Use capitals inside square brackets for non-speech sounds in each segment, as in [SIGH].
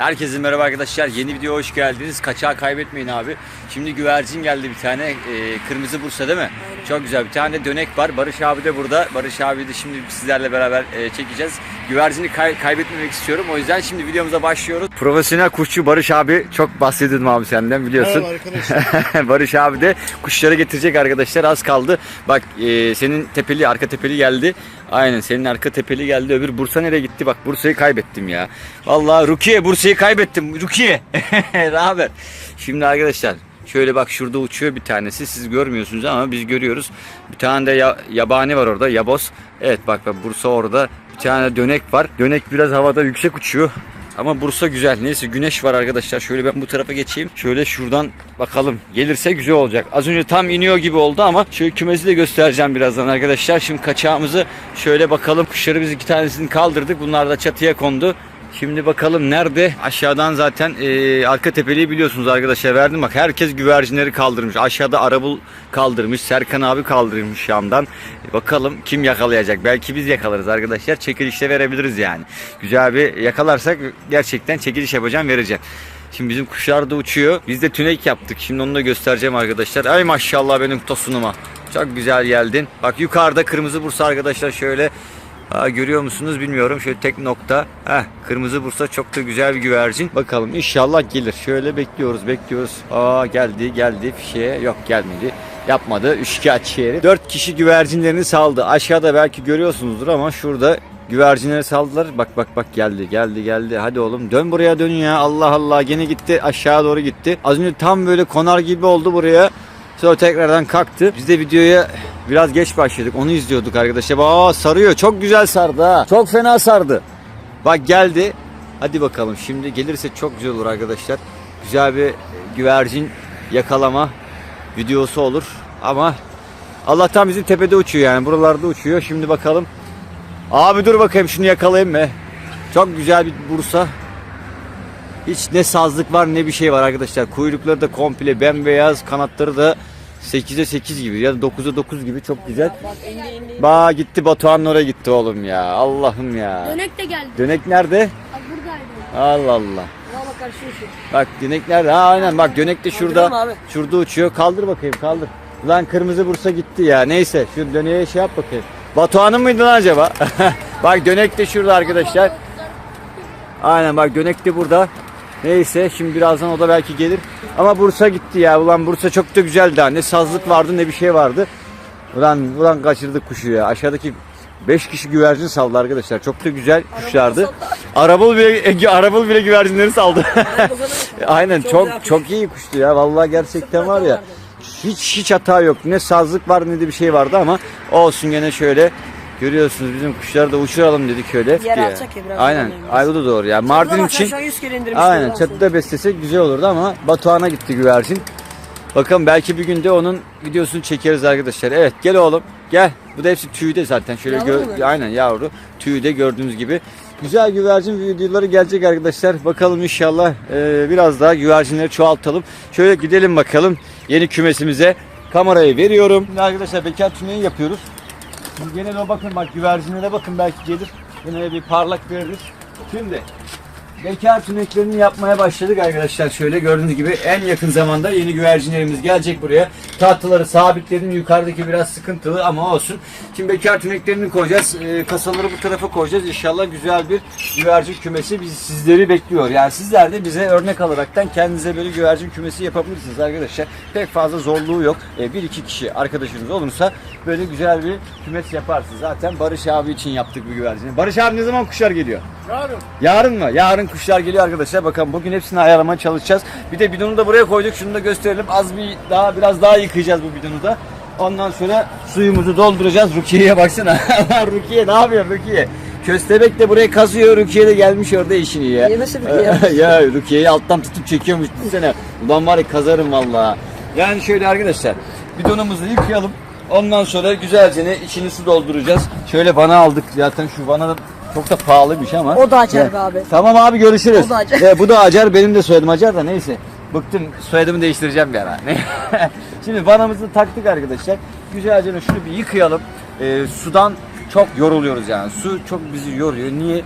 Herkese merhaba arkadaşlar. Yeni videoya hoş geldiniz. Kaçağı kaybetmeyin abi. Şimdi güvercin geldi bir tane. Ee, kırmızı Bursa değil mi? Çok güzel. Bir tane de dönek var. Barış abi de burada. Barış abi de şimdi sizlerle beraber e, çekeceğiz. Güvercini kay- kaybetmemek istiyorum. O yüzden şimdi videomuza başlıyoruz. Profesyonel kuşçu Barış abi çok bahsediyordum abi senden biliyorsun. Merhaba arkadaşlar. [LAUGHS] Barış abi de kuşları getirecek arkadaşlar az kaldı. Bak e, senin tepeli arka tepeli geldi. Aynen senin arka tepeli geldi. Öbür Bursa nereye gitti? Bak Bursa'yı kaybettim ya. Vallahi Rukiye Bursa'yı kaybettim. Rukiye. [LAUGHS] ne haber? Şimdi arkadaşlar şöyle bak şurada uçuyor bir tanesi. Siz görmüyorsunuz ama biz görüyoruz. Bir tane de ya- yabani var orada. Yaboz. Evet bak bak Bursa orada. Tane dönek var. Dönek biraz havada yüksek uçuyor. Ama Bursa güzel. Neyse güneş var arkadaşlar. Şöyle ben bu tarafa geçeyim. Şöyle şuradan bakalım. Gelirse güzel olacak. Az önce tam iniyor gibi oldu ama şöyle kümesi de göstereceğim birazdan arkadaşlar. Şimdi kaçağımızı şöyle bakalım. Kuşları biz iki tanesini kaldırdık. Bunlar da çatıya kondu. Şimdi bakalım nerede? Aşağıdan zaten e, arka tepeliği biliyorsunuz arkadaşlar verdim. Bak herkes güvercinleri kaldırmış. Aşağıda Arabul kaldırmış. Serkan abi kaldırmış Şam'dan. E, bakalım kim yakalayacak? Belki biz yakalarız arkadaşlar. Çekilişte verebiliriz yani. Güzel bir yakalarsak gerçekten çekiliş yapacağım vereceğim. Şimdi bizim kuşlar da uçuyor. Biz de tünek yaptık. Şimdi onu da göstereceğim arkadaşlar. Ay maşallah benim tosunuma. Çok güzel geldin. Bak yukarıda kırmızı bursa arkadaşlar şöyle Aa, görüyor musunuz bilmiyorum. Şöyle tek nokta. Heh, kırmızı bursa çok da güzel bir güvercin. Bakalım inşallah gelir. Şöyle bekliyoruz bekliyoruz. Aa geldi geldi fişeğe. Yok gelmedi. Yapmadı. Üçkağıtçı yeri. Dört kişi güvercinlerini saldı. Aşağıda belki görüyorsunuzdur ama şurada güvercinleri saldılar. Bak bak bak geldi geldi geldi. Hadi oğlum dön buraya dön ya. Allah Allah gene gitti aşağı doğru gitti. Az önce tam böyle konar gibi oldu buraya. Sonra tekrardan kalktı. Biz de videoya biraz geç başladık. Onu izliyorduk arkadaşlar. Aa sarıyor. Çok güzel sardı ha. Çok fena sardı. Bak geldi. Hadi bakalım. Şimdi gelirse çok güzel olur arkadaşlar. Güzel bir güvercin yakalama videosu olur. Ama Allah'tan bizim tepede uçuyor yani. Buralarda uçuyor. Şimdi bakalım. Abi dur bakayım şunu yakalayayım mı? Çok güzel bir Bursa. Hiç ne sazlık var ne bir şey var arkadaşlar. Kuyrukları da komple bembeyaz, kanatları da 8'e 8 gibi ya da 9'a 9 gibi çok güzel. Bak indi indi. Ba gitti Batuhan'ın oraya gitti oğlum ya. Allah'ım ya. Dönek de geldi. Dönek nerede? Bak buradaydı. Allah Allah. Bak karşıya şu. Bak dönek nerede? Ha aynen bak dönek de şurada. Şurada uçuyor. Kaldır bakayım kaldır. Ulan kırmızı bursa gitti ya. Neyse şu döneğe şey yap bakayım. Batuhan'ın mıydı lan acaba? [LAUGHS] bak dönek de şurada arkadaşlar. Aynen bak dönek de burada. Neyse şimdi birazdan o da belki gelir. Ama Bursa gitti ya. Ulan Bursa çok da güzeldi. Ne sazlık vardı ne bir şey vardı. Ulan ulan kaçırdık kuşu ya. Aşağıdaki 5 kişi güvercin saldı arkadaşlar. Çok da güzel kuşlardı. Arabul bile Arabul bile güvercinleri saldı. [LAUGHS] Aynen Çok çok iyi kuştu ya. Vallahi gerçekten var ya. Hiç hiç hata yok. Ne sazlık var ne de bir şey vardı ama olsun gene şöyle görüyorsunuz bizim kuşları da uçuralım dedik şöyle. Yer diye. alacak ya biraz Aynen. önemli. Ay bu da doğru ya. Mardin için Şu an 100 kere indirmiştim. Aynen çatıda beslesek güzel olurdu ama Batuhan'a gitti güvercin. Bakalım belki bir günde onun videosunu çekeriz arkadaşlar. Evet gel oğlum gel. Bu da hepsi tüyde zaten. Şöyle Yavru gö- mu? aynen yavru. Tüyde gördüğünüz gibi. Güzel güvercin videoları gelecek arkadaşlar. Bakalım inşallah e, biraz daha güvercinleri çoğaltalım. Şöyle gidelim bakalım yeni kümesimize. Kamerayı veriyorum. Arkadaşlar bekar tüneyi yapıyoruz. Şimdi gene de bakın bak güvercinlere bakın belki gelir. Yine bir parlak veririz. Şimdi Bekar tüneklerini yapmaya başladık arkadaşlar. Şöyle gördüğünüz gibi en yakın zamanda yeni güvercinlerimiz gelecek buraya. Tahtaları sabitledim. Yukarıdaki biraz sıkıntılı ama olsun. Şimdi bekar tüneklerini koyacağız. Ee, kasaları bu tarafa koyacağız. İnşallah güzel bir güvercin kümesi biz sizleri bekliyor. Yani sizler de bize örnek alaraktan kendinize böyle güvercin kümesi yapabilirsiniz arkadaşlar. Pek fazla zorluğu yok. Ee, bir iki kişi arkadaşınız olursa böyle güzel bir kümes yaparsınız. Zaten Barış abi için yaptık bu güvercini. Barış abi ne zaman kuşlar geliyor? Yarın. Yarın mı? Yarın kuşlar geliyor arkadaşlar. Bakın bugün hepsini ayarlamaya çalışacağız. Bir de bidonu da buraya koyduk. Şunu da gösterelim. Az bir daha biraz daha yıkayacağız bu bidonu da. Ondan sonra suyumuzu dolduracağız. Rukiye'ye baksana. [LAUGHS] Rukiye ne yapıyor Rukiye? Köstebek de buraya kazıyor. Rukiye de gelmiş orada işini ya. Rukiye. [LAUGHS] ya Rukiye'yi alttan tutup çekiyormuş. Düşünsene. Ulan var ya kazarım vallahi. Yani şöyle arkadaşlar. Bidonumuzu yıkayalım. Ondan sonra güzelce ne içini su dolduracağız. Şöyle vana aldık. Zaten şu vana da çok da pahalıymış ama. O da acar be abi. Tamam abi görüşürüz. O da Acar. Ya, bu da Acar benim de soyadım Acar da neyse. Bıktım soyadımı değiştireceğim bir ara. [LAUGHS] Şimdi vanamızı taktık arkadaşlar. Güzelce şunu bir yıkayalım. Ee, sudan çok yoruluyoruz yani. Su çok bizi yoruyor. Niye?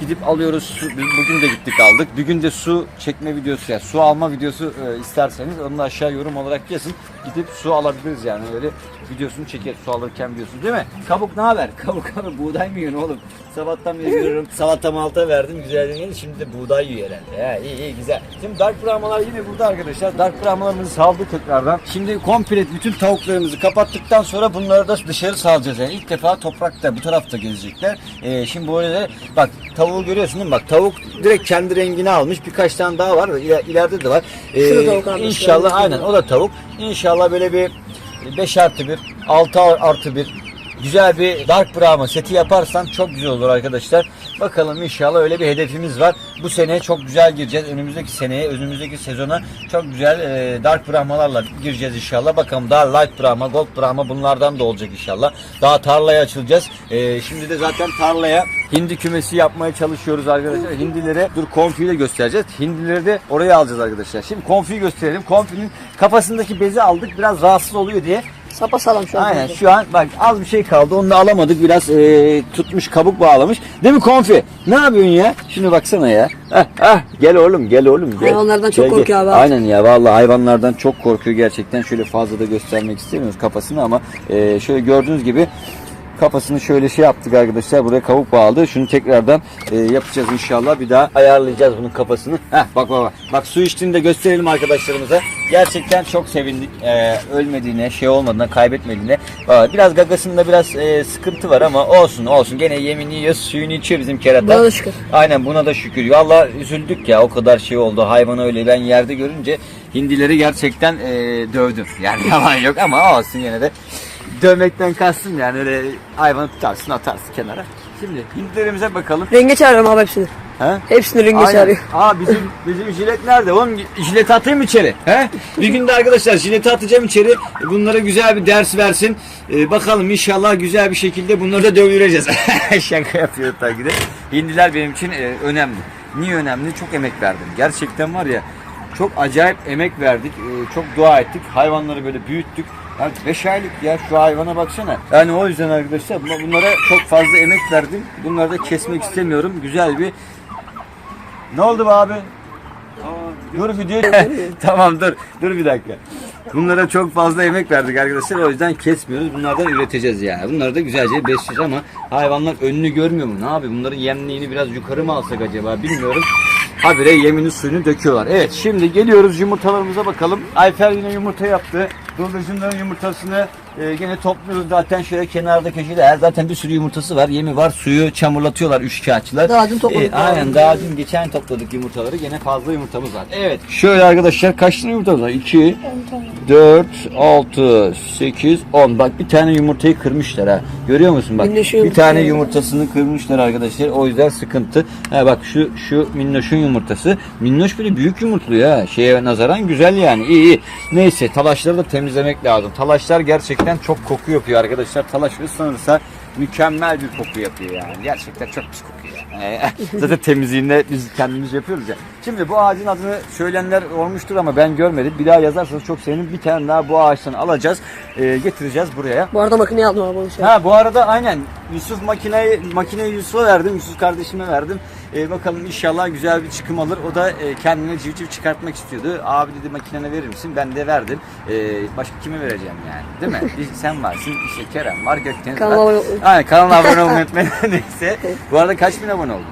Gidip alıyoruz. Su, bugün de gittik aldık. Bir gün de su çekme videosu yani su alma videosu e, isterseniz onu da aşağı yorum olarak yazın. Gidip su alabiliriz yani öyle videosunu çekeriz su alırken videosunu değil mi? Kabuk ne haber? [LAUGHS] Kabuk abi buğday mı yiyorsun oğlum? Sabahtan beri görüyorum. Salatam alta verdim güzel yedi. Şimdi de buğday yiyor herhalde. Ha, iyi iyi güzel. Şimdi dark brahmalar yine burada arkadaşlar. Dark brahmalarımızı saldık tekrardan. Şimdi komple bütün tavuklarımızı kapattıktan sonra bunları da dışarı salacağız. Yani ilk defa toprakta bu tarafta gezecekler. Ee, şimdi bu arada bak tavuğu görüyorsun değil mi? Bak tavuk direkt kendi rengini almış. Birkaç tane daha var. İler, ileride de var. Ee, İnşallah aynen o da tavuk. İnşallah böyle bir 5 artı 1, 6 artı 1 güzel bir Dark Brahma seti yaparsan çok güzel olur arkadaşlar. Bakalım inşallah öyle bir hedefimiz var. Bu sene çok güzel gireceğiz. Önümüzdeki seneye, önümüzdeki sezona çok güzel e, Dark Brahmalarla gireceğiz inşallah. Bakalım daha Light Brahma, Gold Brahma bunlardan da olacak inşallah. Daha tarlaya açılacağız. E, şimdi de zaten tarlaya hindi kümesi yapmaya çalışıyoruz arkadaşlar. Hindilere dur konfiyi de göstereceğiz. Hindileri de oraya alacağız arkadaşlar. Şimdi konfiyi gösterelim. Konfinin kafasındaki bezi aldık. Biraz rahatsız oluyor diye Sapa sağlam şu an. Aynen şu an bak az bir şey kaldı onu da alamadık biraz e, tutmuş kabuk bağlamış. Değil mi konfi? Ne yapıyorsun ya? Şunu baksana ya. Hah, hah, gel oğlum gel oğlum. Gel. Hayvanlardan çok gel. korkuyor abi. Aynen ya vallahi hayvanlardan çok korkuyor gerçekten. Şöyle fazla da göstermek istemiyoruz kafasını ama e, şöyle gördüğünüz gibi kafasını şöyle şey yaptık arkadaşlar. Buraya kabuk bağladı. Şunu tekrardan e, yapacağız inşallah. Bir daha ayarlayacağız bunun kafasını. Heh, bak bak bak. Bak su içtiğini de gösterelim arkadaşlarımıza. Gerçekten çok sevindik. E, ölmediğine, şey olmadığına, kaybetmediğine. Biraz gagasında biraz e, sıkıntı var ama olsun olsun. Gene yemini yiyor, suyunu içiyor bizim kerata. Buna da şükür. Aynen buna da şükür. Valla üzüldük ya o kadar şey oldu. Hayvanı öyle ben yerde görünce hindileri gerçekten e, dövdüm. Yani [LAUGHS] yalan yok ama olsun yine de dövmekten kastım yani öyle hayvanı tutarsın atarsın kenara. Şimdi hindilerimize bakalım. Renge çağırıyorum abi hepsini. Ha? Hepsini renge Aynen. çağırıyor. Aa bizim bizim jilet nerede? Oğlum jileti atayım içeri? He? Bir günde arkadaşlar jileti atacağım içeri. Bunlara güzel bir ders versin. Ee, bakalım inşallah güzel bir şekilde bunları da dövüreceğiz. [LAUGHS] Şaka yapıyor tabii de. Hindiler benim için e, önemli. Niye önemli? Çok emek verdim. Gerçekten var ya çok acayip emek verdik. Ee, çok dua ettik. Hayvanları böyle büyüttük. Yani 5 aylık ya şu hayvana baksana. Yani o yüzden arkadaşlar bunlara çok fazla emek verdim. Bunları da kesmek istemiyorum. Güzel bir ne oldu be abi? Dur video. [LAUGHS] tamam dur. Dur bir dakika. Bunlara çok fazla emek verdik arkadaşlar. O yüzden kesmiyoruz. Bunlardan üreteceğiz yani. Bunları da güzelce besleyeceğiz ama hayvanlar önünü görmüyor mu? Ne yapıyor? Bunların yemliğini biraz yukarı mı alsak acaba bilmiyorum. Habire yemini suyunu döküyorlar. Evet şimdi geliyoruz yumurtalarımıza bakalım. Ayfer yine yumurta yaptı. Bıldırcınların yumurtasını e, gene topluyoruz zaten şöyle kenarda köşede. Her zaten bir sürü yumurtası var. Yemi var. Suyu çamurlatıyorlar üç kağıtçılar. Daha dün topladık. E, aynen daha dün geçen topladık yumurtaları. Gene fazla yumurtamız var. Evet. Şöyle arkadaşlar kaç tane yumurtamız var? 2, 4, 6, 8, 10. Bak bir tane yumurtayı kırmışlar ha. Görüyor musun bak? Minnoşu Bir tane yumurtasını kırmışlar arkadaşlar. O yüzden sıkıntı. Ha bak şu şu minnoşun yumurtası. Minnoş böyle büyük yumurtluyor ha. Şeye nazaran güzel yani. İyi iyi. Neyse talaşları da temizlemek lazım. Talaşlar gerçekten çok koku yapıyor arkadaşlar. Talaş ıslanırsa mükemmel bir koku yapıyor yani. Gerçekten çok pis kokuyor. yani. [LAUGHS] Zaten temizliğinde biz kendimiz yapıyoruz ya. Şimdi bu ağacın adını söyleyenler olmuştur ama ben görmedim. Bir daha yazarsanız çok sevinirim. Bir tane daha bu ağaçtan alacağız. e, getireceğiz buraya. Bu arada makineyi aldım abi şey. Ha bu arada aynen Yusuf makineyi makineyi Yusuf'a verdim. Yusuf kardeşime verdim. Ee, bakalım inşallah güzel bir çıkım alır. O da e, kendine civciv çıkartmak istiyordu. Abi dedi makinene verir misin? Ben de verdim. Ee, başka kime vereceğim yani? Değil mi? Bir sen varsın, işte Kerem var, Gökdeniz Kanala var. ol- Aynen kanala abone olmayı unutmayın. [LAUGHS] Neyse. Bu arada kaç bin abone oldu?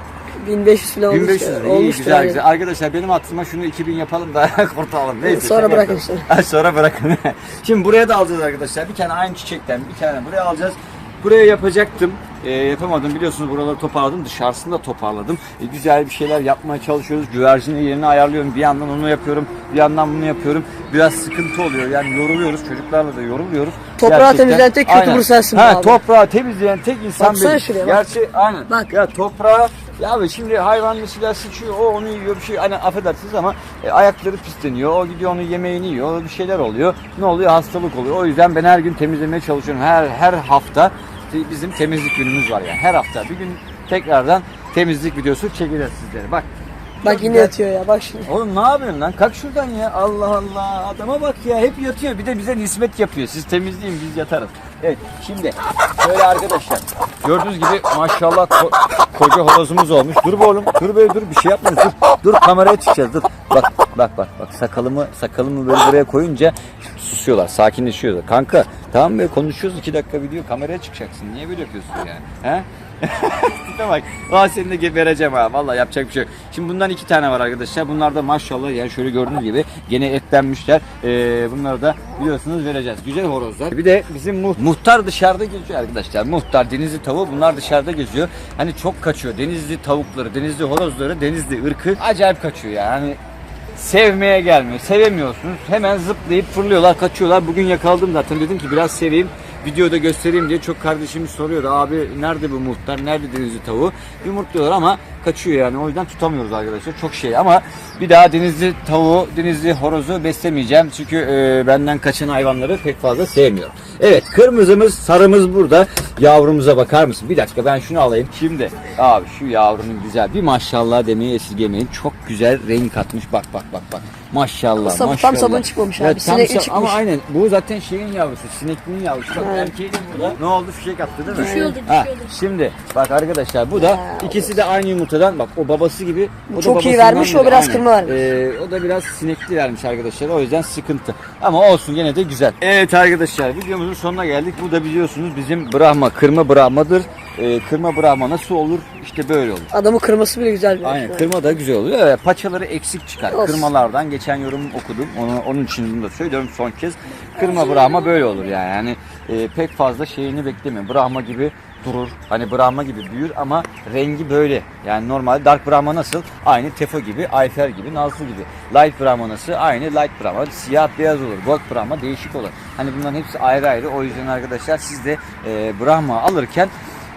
1500 falan olmuş. 1500 lira. İyi güzel abi. güzel. Arkadaşlar benim aklıma şunu 2000 yapalım da [LAUGHS] kurtulalım. Neyse. Sonra şaka bırakın yapıyorum. Ha, [LAUGHS] sonra bırakın. Şimdi buraya da alacağız arkadaşlar. Bir tane aynı çiçekten bir tane buraya alacağız. Buraya yapacaktım. Ee, yapamadım. Biliyorsunuz buraları toparladım. Dışarısını da toparladım. Ee, güzel bir şeyler yapmaya çalışıyoruz. Güvercini yerine ayarlıyorum. Bir yandan onu yapıyorum. Bir yandan bunu yapıyorum. Biraz sıkıntı oluyor. Yani yoruluyoruz. Çocuklarla da yoruluyoruz. Toprağı temizleyen tek Aynen. YouTuber sensin Ha, abi. toprağı temizleyen tek insan Baksana benim. şuraya bak. Gerçi aynen. Bak. Ya toprağı ya abi şimdi hayvan mesela sıçıyor, o onu yiyor bir şey. Hani affedersiniz ama e, ayakları pisleniyor. O gidiyor onun yemeğini yiyor. Bir şeyler oluyor. Ne oluyor? Hastalık oluyor. O yüzden ben her gün temizlemeye çalışıyorum. Her her hafta bizim temizlik günümüz var yani. Her hafta bir gün tekrardan temizlik videosu çekeceğiz sizlere. Bak Bak yine yatıyor ya bak şimdi. Oğlum ne yapıyorsun lan? Kalk şuradan ya. Allah Allah. Adama bak ya. Hep yatıyor. Bir de bize nispet yapıyor. Siz temizleyin biz yatarız. Evet şimdi şöyle arkadaşlar. Gördüğünüz gibi maşallah ko- koca horozumuz olmuş. Dur be oğlum. Dur be dur. Bir şey yapma. Dur. Dur kameraya çıkacağız. Dur. Bak bak bak. bak. Sakalımı sakalımı böyle buraya koyunca susuyorlar. Sakinleşiyorlar. Kanka tamam be konuşuyoruz. iki dakika video kameraya çıkacaksın. Niye böyle yapıyorsun yani? He? [LAUGHS] Tipe bak. Valla seni de ge- vereceğim ha. Valla yapacak bir şey yok. Şimdi bundan iki tane var arkadaşlar. Bunlar da maşallah yani şöyle gördüğünüz gibi gene etlenmişler. Ee, bunları da biliyorsunuz vereceğiz. Güzel horozlar. Bir de bizim mu- muhtar dışarıda geziyor arkadaşlar. Muhtar, denizli tavuğu bunlar dışarıda geziyor. Hani çok kaçıyor. Denizli tavukları, denizli horozları, denizli ırkı acayip kaçıyor yani sevmeye gelmiyor. Sevemiyorsunuz. Hemen zıplayıp fırlıyorlar, kaçıyorlar. Bugün yakaladım zaten. Dedim ki biraz seveyim. Videoda göstereyim diye çok kardeşimiz soruyordu. Abi nerede bu muhtar? Nerede denizli tavuğu? Yumurtluyorlar ama kaçıyor yani. O yüzden tutamıyoruz arkadaşlar. Çok şey ama bir daha denizli tavuğu, denizli horozu beslemeyeceğim. Çünkü e, benden kaçan hayvanları pek fazla sevmiyorum. Evet kırmızımız, sarımız burada. Yavrumuza bakar mısın? Bir dakika ben şunu alayım. Şimdi abi şu yavrunun güzel. Bir maşallah demeyi esirgemeyin. Çok güzel renk katmış. Bak bak bak bak. Maşallah Sabun- tam maşallah. sabun çıkmamış abi, tam sinekli sa- çıkmış. Ama aynen bu zaten şeyin yavrusu. Sinekliğin yavrusu. Bak Evet. erkeği de burada. Ne oldu fişek attı değil mi? Düşüyordu, Ha, düşüyordu. şimdi bak arkadaşlar bu da ikisi de aynı yumurtadan. Bak o babası gibi. O da Çok iyi babasından vermiş, o biraz kırma vermiş. Ee, o da biraz sinekli vermiş arkadaşlar. O yüzden sıkıntı. Ama olsun gene de güzel. Evet arkadaşlar videomuzun sonuna geldik. Bu da biliyorsunuz bizim Brahma. Kırma Brahma'dır. Ee, kırma Brahma nasıl olur? İşte böyle olur. Adamın kırması bile güzel bir Aynen kırma da güzel oluyor. Evet, paçaları eksik çıkar. Olsun. Kırmalardan geçen yorum okudum. Onu, onun için bunu da söylüyorum son kez. Kırma Brahma böyle olur yani. Yani e, pek fazla şeyini beklemeyin. Brahma gibi durur. Hani Brahma gibi büyür ama rengi böyle. Yani normal Dark Brahma nasıl? Aynı Tefo gibi, Ayfer gibi, Nazlı gibi. Light Brahma nasıl? Aynı Light Brahma. Siyah beyaz olur. Gold Brahma değişik olur. Hani bunların hepsi ayrı ayrı. O yüzden arkadaşlar siz de e, Brahma alırken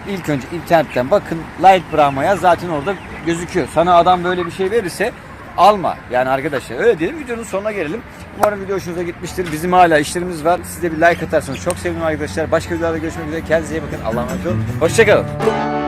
İlk önce internetten bakın Light Brahma'ya zaten orada gözüküyor. Sana adam böyle bir şey verirse alma. Yani arkadaşlar öyle diyelim videonun sonuna gelelim. Umarım video hoşunuza gitmiştir. Bizim hala işlerimiz var. Siz de bir like atarsanız çok sevinirim arkadaşlar. Başka videolarda görüşmek üzere. Kendinize iyi bakın. Allah'a emanet olun. Hoşçakalın.